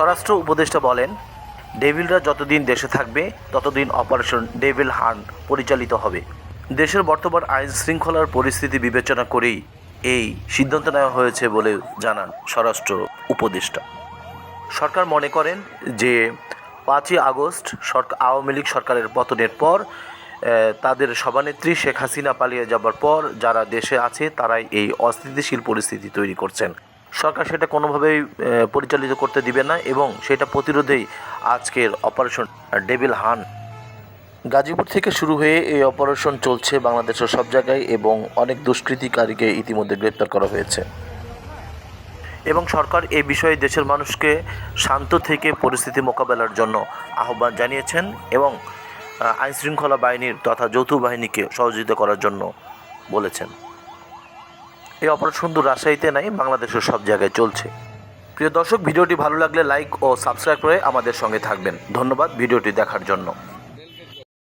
স্বরাষ্ট্র উপদেষ্টা বলেন, ডেভিলরা যতদিন দেশে থাকবে, ততদিন অপারেশন ডেভিল হান পরিচালিত হবে। দেশের বর্তমান আইন শৃঙ্খলার পরিস্থিতি বিবেচনা করেই এই সিদ্ধান্ত নেওয়া হয়েছে বলে জানান স্বরাষ্ট্র উপদেষ্টা। সরকার মনে করেন যে, পাঁচই আগস্ট সরকার আওয়ামী লীগ সরকারের পতনের পর তাদের সভানেত্রী শেখ হাসিনা পালিয়ে যাবার পর, যারা দেশে আছে, তারাই এই অস্থিতিশীল পরিস্থিতি তৈরি করছেন। সরকার সেটা কোনোভাবেই পরিচালিত করতে দিবে না এবং সেটা প্রতিরোধেই আজকের অপারেশন ডেভিল হান। গাজীপুর থেকে শুরু হয়ে এই অপারেশন চলছে বাংলাদেশের সব জায়গায় এবং অনেক দুষ্কৃতিকারীকে ইতিমধ্যে গ্রেপ্তার করা হয়েছে। এবং সরকার এই বিষয়ে দেশের মানুষকে শান্ত থেকে পরিস্থিতি মোকাবেলার জন্য আহ্বান জানিয়েছেন এবং আইনশৃঙ্খলা বাহিনীর তথা যৌথ বাহিনীকে সহযোগিতা করার জন্য বলেছেন। এই অপারেশন শুধু রাজশাহীতে নাই, বাংলাদেশের সব জায়গায় চলছে। প্রিয় দর্শক, ভিডিওটি ভালো লাগলে লাইক ও সাবস্ক্রাইব করে আমাদের সঙ্গে থাকবেন। ধন্যবাদ, ভিডিওটি দেখার জন্য।